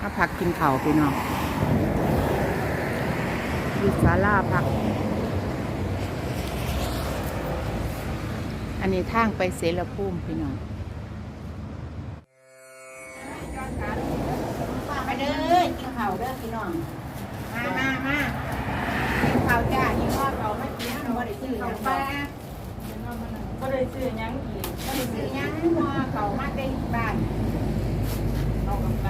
มาพักกินข้าวพี่น้องอยู่ศาลาพัก อันนี้ทางไปเสรภูมิพี่น้องมาเด้อกินข้าวเด้อพี่น้อง มามามากินข้าวจ้านี่พ่อเขามากินเขาบ่ได้ซื้อหยังปลาก็เลยซื้อหยังอีกบ่ได้ซื้อหยังพ่อเขามาเต็มบ้านเอากำไร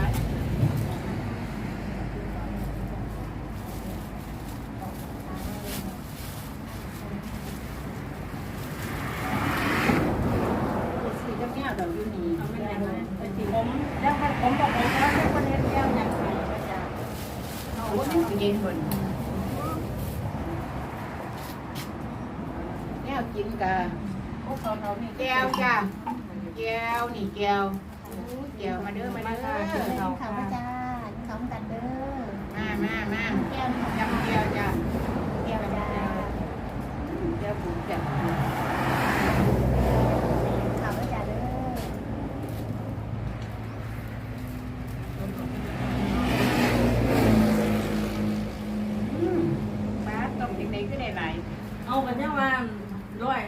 ซื้อจักแก้ว ดอกยูนีเอาไม่ได้ไหมไปสิผมแล้วให้ผมบอกผมว่าให้คนเฮ็ดแก้วยังไงก็จะเอาไว้เย็นก่อนแก้วกินกะพวกเขาเขานี่แก้วจ้าแก้วนี่แก้วแก้วมาเด้อมาเด้อกินข้าวขาจ้ากินข้าวกันเด้อมามามาแก้วนี่ยำแก้วจ้าแก้วจ้าแก้วบุญจ้า ขาวจ้าเด้อ ป้าต้มเด็กๆก็ได้หลาย เอากัน ยังว่าร้อย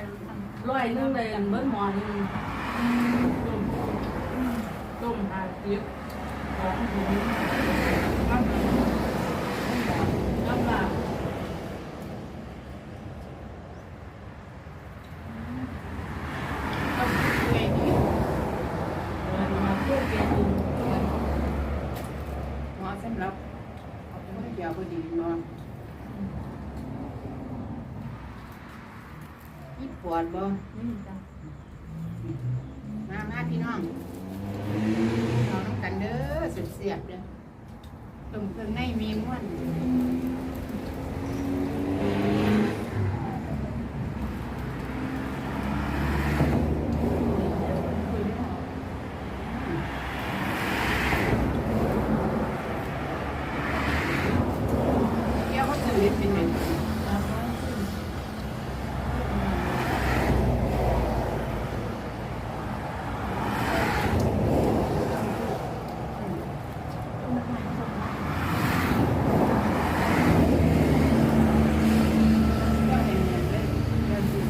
ร้อยหนึงเลยเบิ้ลหมอนึงต้มต้มหาสิบของถุงน้ำน้ำปลาต้มเด็ก เออมาเพื่อเกณฑ์ดู หมอสำหรับเดี๋ยวพอดีเนาะ นี่ปวดบ่นี่จ้ะ มามาพี่น้องเราต้องกันเด้อสุดเสียบเด้อต้มเครื่องในมีม้วนเดี๋ยวเขาถือเป็นไง ก็เห็นเงินเลยเงินสิ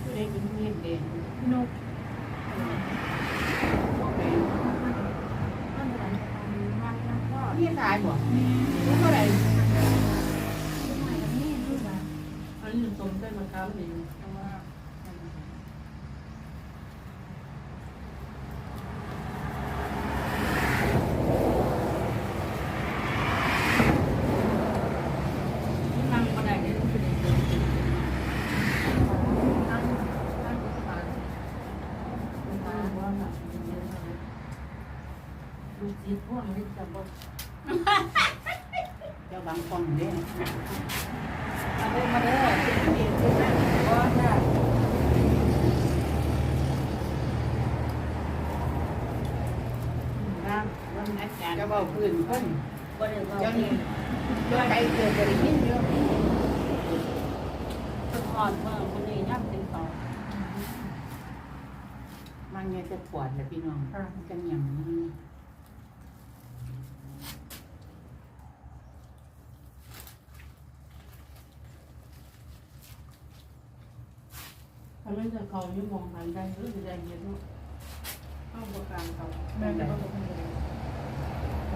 ผู้ใดเป็นผู้เห็นเด่นนก นี่ตายบ่รู้เท่าไหร่อันนี้ต้มเส้นมะขามดีนั่งมาได้เนี่ยคือดีลูกจีพวกนี้จะบอก เจ้าบางฟองเด้ มาเด้อมาเด้อเด็กๆนะก็ได้ น้ำวัน อาจารย์จะเบาพื้นเพิ่นบ่ได้ว่าเจ้าเด็นี่กเจ้าใจเกิดจะได้ยินเยอะสะพอนเมื่อคนนี้ยับติงต่อมันเนี่ยจะปวดแหละพี่น้องมันกันอย่างนี้ทำให้เขาอยู่มองหันได้รู้สึกได้เย็นเนาะเข้าประการเขาแม่จะบอกจอ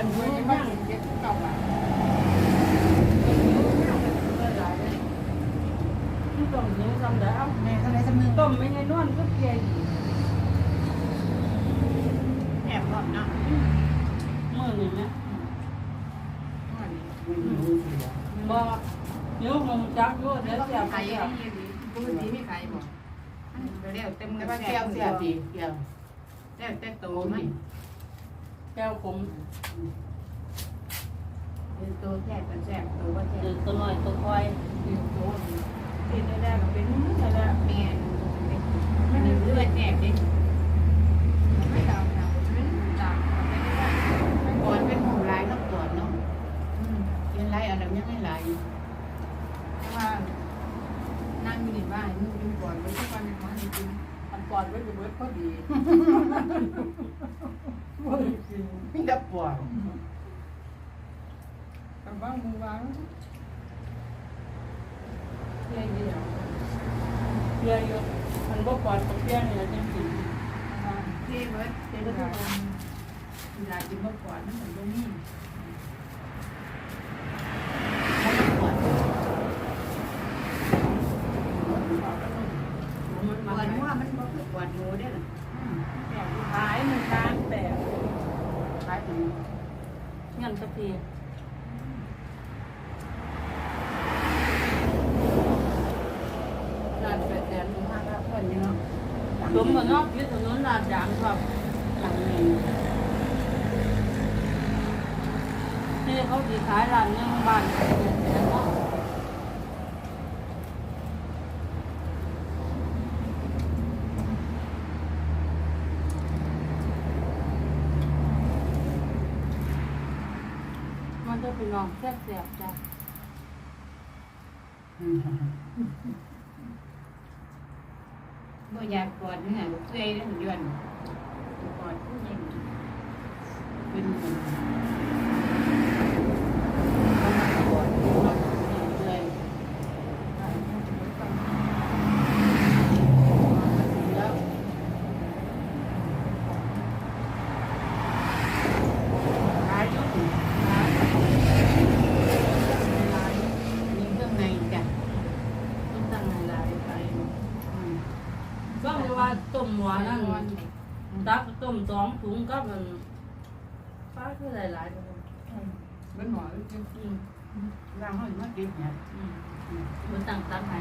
ต้มไม่ใช่นวลก็เกลียแอบหลอดนะมือหนึ่งนะบอกเดี๋ยวผมจับด้วยเดี๋ยวเสียบไปอ่ะปกติไม่ขายบอกเดี๋ยวเต็มเงินแก้วเสียบดีแก้วแต่แต่โตไหม แก้วผมโตแซ่บกันแซ่บโตก็แซ่เดืบอตัวน้อยตัวคอยโตที่ได้ได้ก็เป็นนี่แหละแม่ไม่ได้เลือดแซ่บดิไม่ดาวดาวไม่ดาวไม่ได้ก่อนเป็นหมูลายต้องก่อนเนาะเป็นลายอะไรยังไม่ลายแต่ว่านั่งอยู่ในบ้านมึงเป็นก่อนไว้ทุกวันในวันจริง อันก่อนไว้จะเบิดพอดี ไม่ได้ปวด กับบ้างมือวางเพียงเดียวเพียงอยู่มั นบ่ปลอดกับเพียงเนี่ยจังสิที่เบิร์ดเจ้าทุกคนเวลากินมะกอดนั่นเหมือนตรงนี้ขามะกอดมันกมาอดว่ามันก็คือกอดหมูได้หรอขายมันทางแต่ขายถึงเงินสักทีร้านแปดแสน มากแล้วเพื่อนเนาะ สมกับนอกยึดถนนลาดยางครับ หลังนี้ ที่เขาดีขายร้า นหนึงบ้านแปดแสนเนาะมันจะเป็นน้องแซ่บๆจ้ะ บ่อยากกอดเนื้อเสื้อเรื่องยวนกอดผู้หญิงเป็นคนเขามากอดเลย แล้วร้ายก็ถึงร้ายร้ายมีเครื่องในจ้ะ ต้องตั้งให้หลายไป อืม ก็เลยว่าต้มหัวนั่นตักต้ม สองถุงกับมันป้าคือหลายๆเลยเป็นหมอจริงอืมๆร่างเขาอยู่มากินเนี่ยอืมมันตั้งตักให้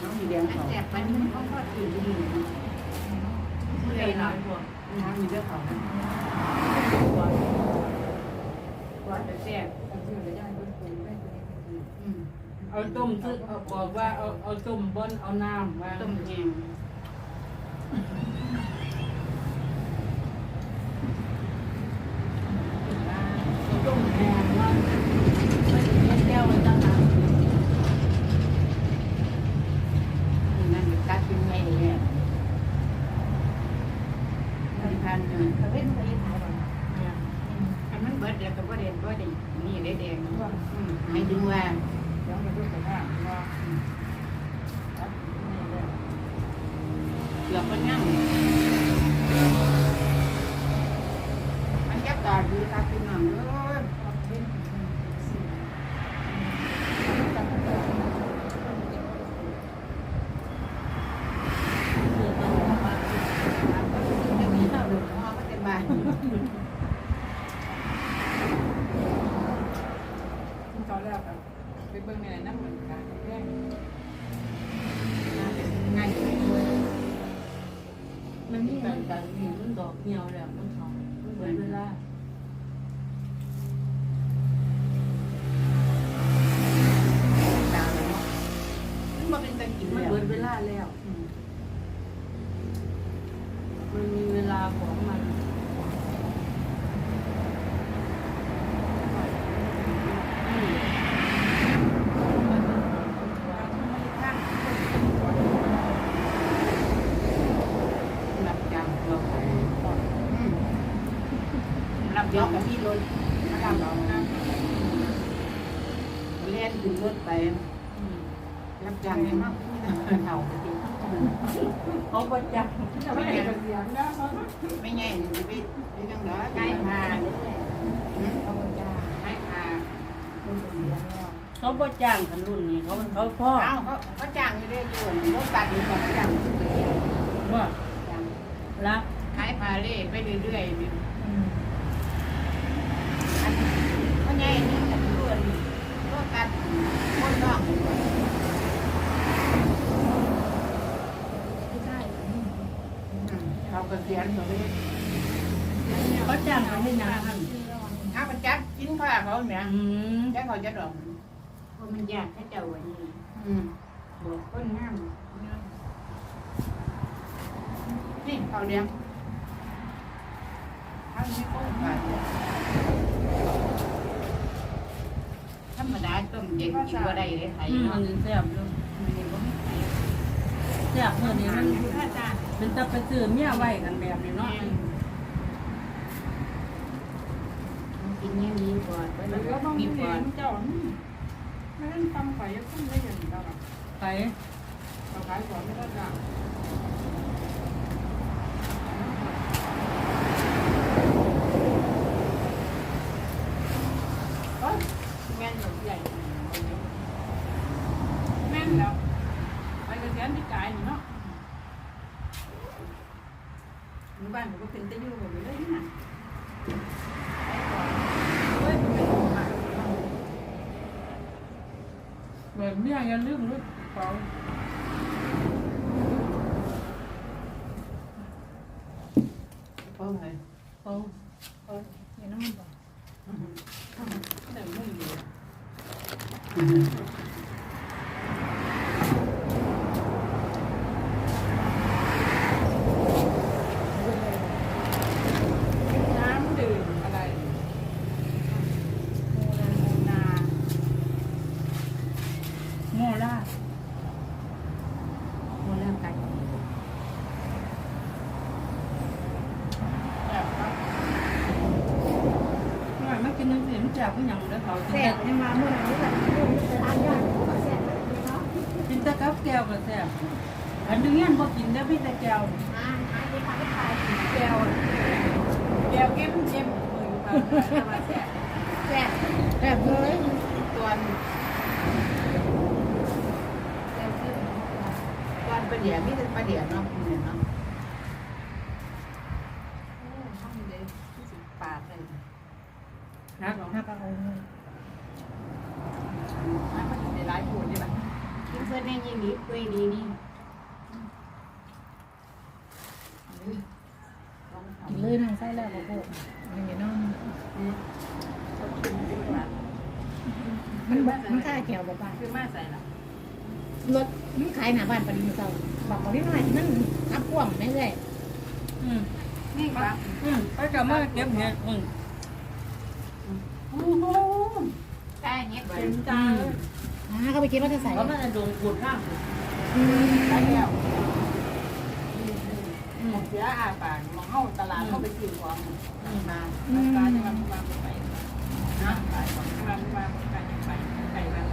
น้องมีเลี้ยงเขาแจกไปนี่เขาทอดกินดี ผู้ใดหหน่ลาอยยพวกน้องมีเรื่องเขาพวกว่าจะแจกชื่อจะได้ เอาต้มซื้อเอาบอกว่าเอาเอาต้มบนเอาน้ำวาต้มแห้ง เอาต้มแห้งว่าไม่ถึงแก้วมันตั้งหาก นั่นกัดกินไงเนี่ยพันหนึ่ง เขาเล่นไปขายบ่ เนี่ย อันมันเบิดแล้วก็บ่ได้บ่ได้นี่ได้แดงให้ดึงว่า ยังไม่รู้แต่ว่าว่า เกือบมันยั่งมันยักตาดีตาพี่น้องเอ้ย คือต้องบอกว่า จะมีเท่าหรือพ่อก็จะบ้าน ตอนแรกอะไป เบิ่งในนั้นเหมือนกันแค่ง่านที่ด้วยมันมีการการมีมันดอกเหี่ยวแล้วมันหองเหมือนเวลา ดาวเนาะมันบ่เป็นตะกิน มัน แล้ว เหมือนเวลาแล้ว มันมีเวลาของมัน อืม รับจ้างเราไปรับ ยอกับพี่รถมารับเราเล่นถึงรถไป รับจ้างให้มากเท่าไปกินเขาประจักษ์ไม่ได้เสียงนะไม่ไงจะไปไปจังเด้อใกล้พาเขาบอกจ้าให้พาเขาประจ้างกันรุ่นนี้เขาเขาพ่อเขาเขาจ้างอยู่ได้อยู่รถตัดอยู่ของจ้างว่าจ้างละขายพาเล่ไปเรื่อยๆนี่ อืม อันเพราะ ไงนี่กับล้วนก็กัดคนนอกใช่เขาก็เขียนเขาเลยเขาจ้างเขาให้นานถ้ามันจัดกินข้าวเขาเนี่ยอืมจัดเขาจะดอกเพราะมันยากถ้าเจ้าวันนี้อืมบอกคนงามนี่เขาเลี้ยงทำไม่ค่อยขาดธรรมดา ต้มเย็นกินบ่ได้เลยไทยอืมอัเนาะนนี้แซ่บอยู่มันนี่บ่มีไข่แซ่บเมื่อนี้มันถ้าจ้าเป็นตะไปซื้อเมียไว้กันแบบนี้เนาะกินอย่างนี้ก่อนแล้วก็ต้องมีมีก่อนเจ้าไม่เล่นตำไข่ยังต้องได้อย่างเราไป เราขายของไม่ได้จ้ะ แม่นหนุ่มใหญ่ แม่นแล้วไปกระเทียนที่กายนี่เนาะ หมู่บ้านผมก็เป็นตะยู่แบบนี้เลยนะเฮ้ยแบบเมียอย่าลืมลูกเป๋า เพิ่มเลย เป๋า อย่าน้ำมันบอก แต่ไม่อยู่ น้ำดื่มอะไรนา โม่ล่า หมดแล้วกัน แบบว่า หน่อยมากินนึงสิมันแซ่บก็ยังได้เขากิน แซ่ แต่ บยังมาเมื่อไหร่นี่แบบทานยอดแซ่บเนาะ กินแต่กับแก้วก็แซ่บอันนึงเงี้ยบ่กินได้พี่แต่แก้ว อ่านอ่านไปทานไปขาย แก้วแก้วเก็บเก็บมือมา แต่แซ่บแซ่บเลยตัวตัวประเดี๋ยวมีแต่ประเดี๋ยวเนาะเนี่ยเนาะ ห้องเด็กที่สิบปาดเลย ครับ ห้าปลาโอ้ย มันก็อยู่ในร้ายปูนนี่แหละ กินเพื่อนในยินดีคุยดีนี่ กินเลยนั่งไส้แล้วบอกโอ้ยอย่าน้องมันบอกมันค่าแก้วบอกว่า คือมาใส่ละ รถมันขาย หน้าบ้านปริมเซาบอกบอกนิดหน่อยมันทับพ่วงไม่เลยอืมนี่ปะอืมไปกับมาเก็บเห็ดอืมโอ้โหได้เงี้ยเต็มจานเลยอ่าเขาไปกินว่าจะใส่เพราะมันจะโดนขูดข้างอืมได้แล้วหมดเสียอาปากมองเข้าตลาดเข้าไปซื้อของมาอืมตาจะมามาไปนะขายของมามาไก่ไปไก่แบบ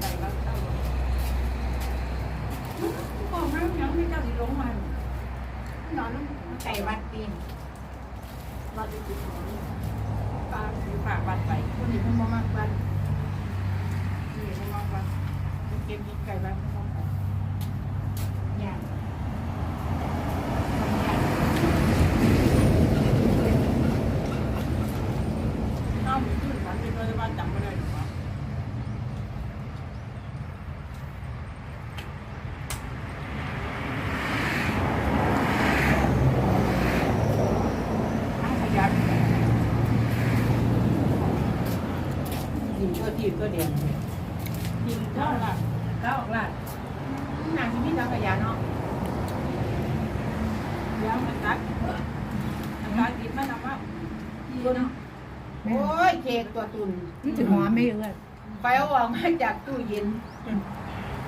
ไก่แบบเต้าบอกแม่ยังไม่กล้าสิลงมานอน ไก่ วัดปีนวัดติดของปลาหรือปลาวัดไปคนนี้เพิ่งมามากวันนี่ไม่มองวัดเก็บไก่วัดไม่มองไปอย่าง น้ามีขึ้นฝันเป็นเลยว่าจำไม่ได้หรอ ทั้งขยันกินตัวทีตัวเดียว กินเท่าไหร่ ก้าวออกลาด นางที่มีทั้งขยันเนาะ แล้วมันตัดมันตัดกินมันเอาว่า ที่เนาะโอ้ยเค้กตัวตุนมันถึงหอมไม่เลยไปเอาออกมาจากตู้เย็น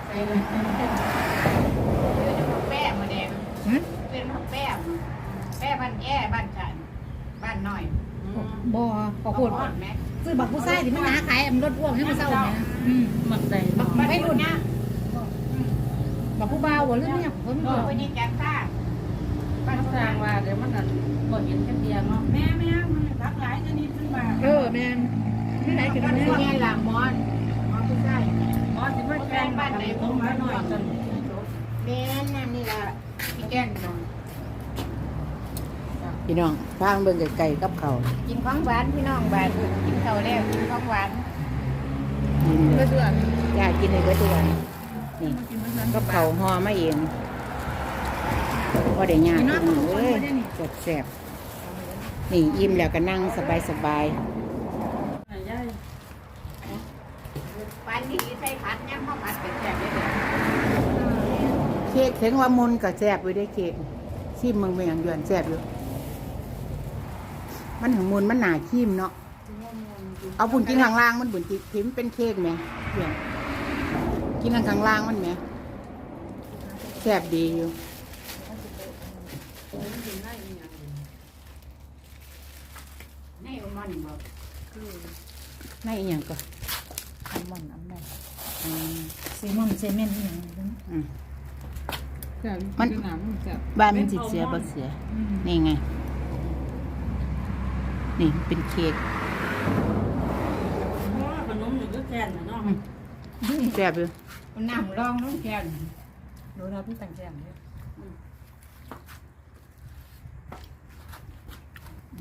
ไปเลยแป้มาแดงฮะเป็นผักแป้แป้บ้านแย่บ้านฉันบ้านน้อยบ่ขอพูดอ่อนไหมซื้อบักผู้ไส้ที่มันหาขายมันรถพ่วงให้มันเศร้าเนี่ยอืมมันใส่บักไม่ไม่รุรุ่นนนะบักผู้บ่าวบ่หรือเนี่ยเพิ่นเอบ่อคนนี้จัดซ่าบ้ามันนสสร้าร้างงว่าเดี๋ยวมันนั่นบ่เห็นแค่เบียร์เนาะแม่แม่ มันทักหลายชนิดขึ้นมาเออแม่นไม่ไหนคือบ้ามันนพ่อเนี่ยแม่หลังมอนมอนผู้ชายอ๋อสิมาแกงบ้านไหนผมมาหน่อยกันแม่นั่นนี่ละพี่แก้งนอนพี่น้องฟังเบิ่งไก่ๆกับเขาวกินของหวานพี่น้องบาดกินข้าวแล้วกินของหวานกินเลเพื่อยเพื่ออยากกินในเบิดทุกวันนี่กับเขาวห่อมาเองพอได้ยากกินเอ้ยแซ่บๆ นี่อิ่มแล้วก็นั่งสบายไอ้ย่ายปานนี้ใส่ผัดย่ำข้าวผัดเป็นแซ่บเลยเด้อๆเค้กถึงว่ามุนก็แซ่บไว้ได้เค้กชิมมึงเป็นอย่างเดือนแซ่บอยู่ มันถึงมุนมันหนาชิมเนาะ เอาบุญกินข้างล่างมันบุญกินถิมเป็นเค้กไหมเพื่อนกินข้างล่างมันไหมแซ่บดีอยู่ ให้เอามันบอกในอหย่างก็อัลมอนด์อัลมอนด์อืมเซมอนเซเมนต์อหย่างนั้นอืมแซ่บมันคือหนามมันแซ่บบ้านมันสิเสียบ่เสียนี่ไง นี่เป็นเค้กเพราะว่าขนมนี่ก็แค่นน่ะเนาะแซ่บอยู่มันน้ำรองน้องแก้วดูเราพี่แต่งแจ่มเนี่ย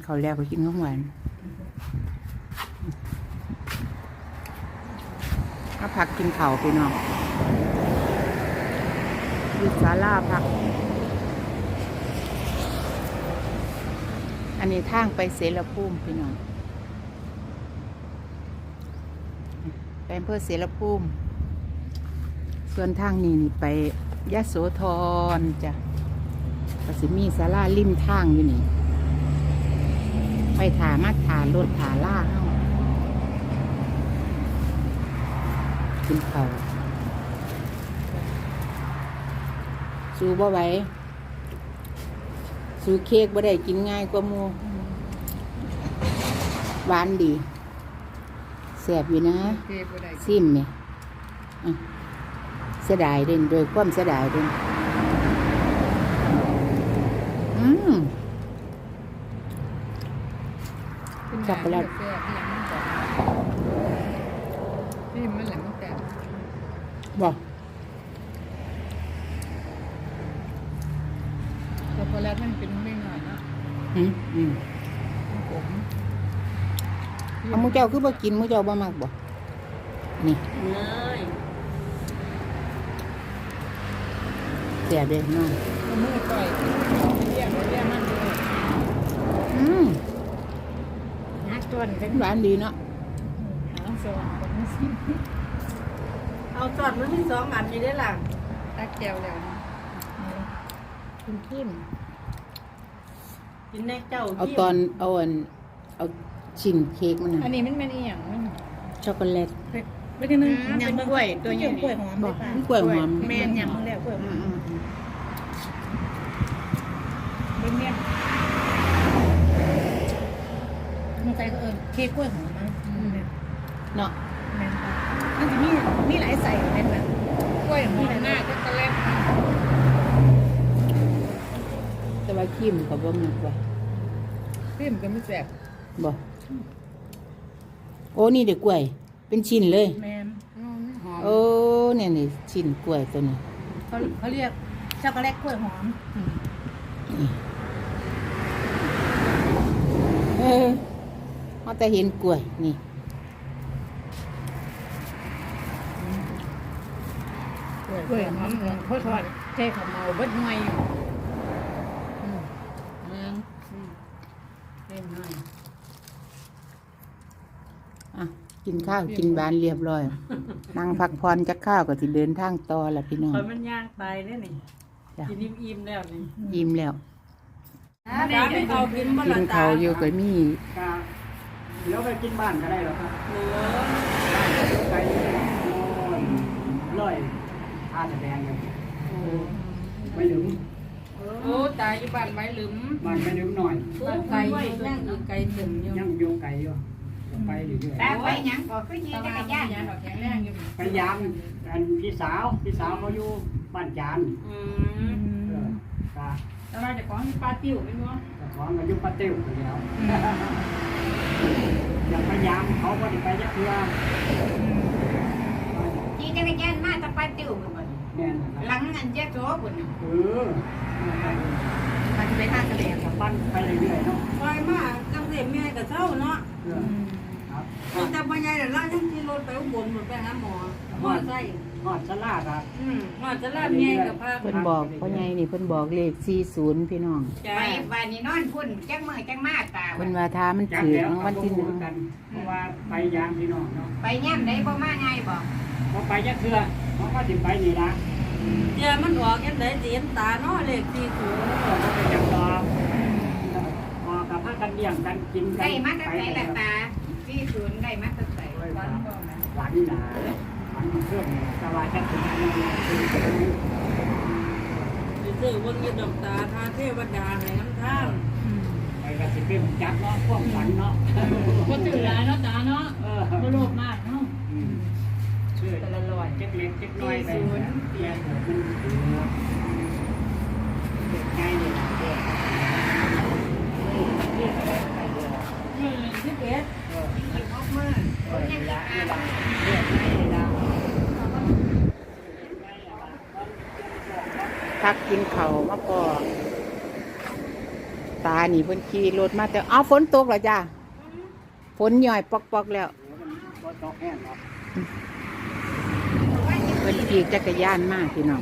เขาวแล้วก็กินของหวาน ก็พักกินเข่าไปน้องอยู่ศาลาพัก อันนี้ทางไปเสรภูมิพี่น้องไปอำเภอเสรภูมิ ส่วนทางนี้นี่ไปยะโสธรจ้ะกสิมีศาลาริมทางอยู่นี่ ไปถามาถารถถาล่าเฮา กินเขาวสู้บ่ไหวสู้เค้กบ่ได้กินง่ายกว่าหมูหวานดีแสบอยู่นะเก็บบ่ได้ซิมเนี่ยอะเสียดายเด่นโดยความเสียดายเด่นอืมช็อกโกแลต แซ่บที่ยังมันก่อนนี่มันแหละมันแซ่บ บอกช็อกโกแลตมันเป็นไม่หน่อยเนาะอืมอืมมันขมเอาหมูเจ้าคือบ่กินหมูเจ้าบ่มักบ่นี่เลยเสียเด้น้องเอามือต่อยเรียกเรียกมันเลยอืมนักจวนเป็นหวานดีเนาะหาสวรรค์คนนี้สิ เอาจอดมันมีสองอันอยู่ได้ล่ะตักแก้วแล้วคุณเข้มกินในเจ้าเอาตอนเอาอันเอาชิ้นเค้กมันอันน่ะนี้มันเป็นอีหยังมันช็อกโกแลตไม่ได้นึงยำกล้วยตัวใหญ่กล้วยหอมบเลอยกป่ะกล้วยหอมแม่นยำมึงแล้วกล้วยหอือมมอืมอืมเป็นเมี่ยงมันใจก็เออเค้กกล้วยหอมมั้งเนาะแม่นป่ะมันจะมีมีหลายใส่แม่นป่ะกล้วยหอมหน้าช็อกโกแลตแต่ว่าครีมก็บ่มักว่าพิมก็ไม่แซ่บบ่โอ้นี่เด็กกล้วย เป็นชิ้นเลย แม่นอืมหอมโอ้เนี่ยนี่ชิ้นกล้วยตัวนี้เขาเขาเรียกช็อกโกแลตกล้วยหอมเออเขาแต่เห็นกล้วยนี่ กล้วยหอมเขาทอดเท่ขาเมาเบิดหน่วยอยู่อืมเป็นหน่อยอะกินข้าวกินบานเรียบร้อย นั่งพักผ่อนจักข้าวก็สิเดินทางต่อละพี่น้อง คอยมันย่างตายได้นี่จ้ะ กินอิ่มๆแล้วนี่ยิ้มแล้วตาไม่เอากินบ่กิละนตาข้าวอยู่ก็มีก็เดี๋ยวไปกินบ้านก็ได้หรอครับเหลือไปร้อ ท่าแสดงกันไม่ลืมโอ้ตายอยู่บ้านไม้หลืมบ้านไม่ลืมหน่อย บ้านไก่ย่างอีกไก่ถึงอยู่ยังอยู่ไกลอยู่ไปเรื่อยแต่ไปหยังก็คือยีตะจัวันกรยานยานดอกแข็งแรงอยู่ๆไปยามอันพี่สาวพี่สาวเขาอยู่บ้านจานอืมเออก็แต่ว่าเจะของปลาติ้วไม่รู้เจ้าของอายุปาเติ้วไปแล้วอยากไปยามเขาก็ได้ไปยักเรือยีจักรยานมาแตะไปติ้วมันบ่เแม่น หลังอันแยกโซ่พุ่นน่ะเออมันจะไปทางกระแดงกับปั้นไปเรื่อยๆเนาะไปมาจังเสียแม่กับเจ้าเนาะเออครับแต่ปัญญาเดี๋ยวเรายังขี่รถไปอุบลหมดไปหาหมอหมอไส้ฮอดสลาดอะอืมหมอจะลาดแม่กับพาเพิ่นบอกพ่อใหญ่นี่เพิ่นบอกเลข40พี่น้องจ้าไปบ้านนี้นอนพุ่นจังมือจังมาตาเพิ่นว่าถ้ามันจักถือแล้วรางวัลที่หนึ่งกันเพราะว่าไปยามพี่น้องเนาะไปย่ำได้บ่มาง่ายบ่ พอไปยักเทือเพราะว่าสิไปนี่ละเจ้ามันออกยังไงสีตาเนาะเลขสี่ศูนย์เออบ่ไปจับตอบออกกับพากันเลี้ยงกันกินกันได้มาตั้งแต่ละตาที่ศูนย์ได้มาตั้งแต่หวานหวานหนาหวานเครื่องสบายจังสิไปซื้อวันยืนดอกตาทาเทวดาให้น้ำท่างไปกับสิเป็นจักเนาะพวกฝันเนาะก็ตื่นแล้วเนาะตาเนาะเออก็โลภมากเนาะอืมชื่อตละล อยเจ็กเล็กเจ็กน้อยไปเตียนมันเด็กง่ายเลยนะเด็กอืมสิบเอ็ดเอออีกหกมื้อเออนี่ละนี่ละเด็กง่ายเลยนะพักกินข้าวมาพอตานี่เพิ่นขี่รถมาแต่เอาฝนตกแล้วจ้าฝนย่อยปอกๆแล้วก็ตอกแห้งเนาะ เพิ่นถีบจักรยานมากพี่น้อง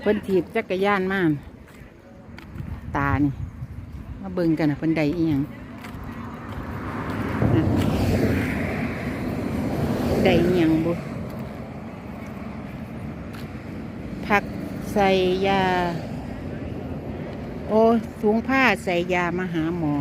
เพิ่นถีบจักรยานมาก ตานี่ มาเบิ่งกันนะเพิ่นใดอีหยังใดอีหยังบุพักใส่ยา โอ้ถุงผ้าใส่ยามาหาหมอ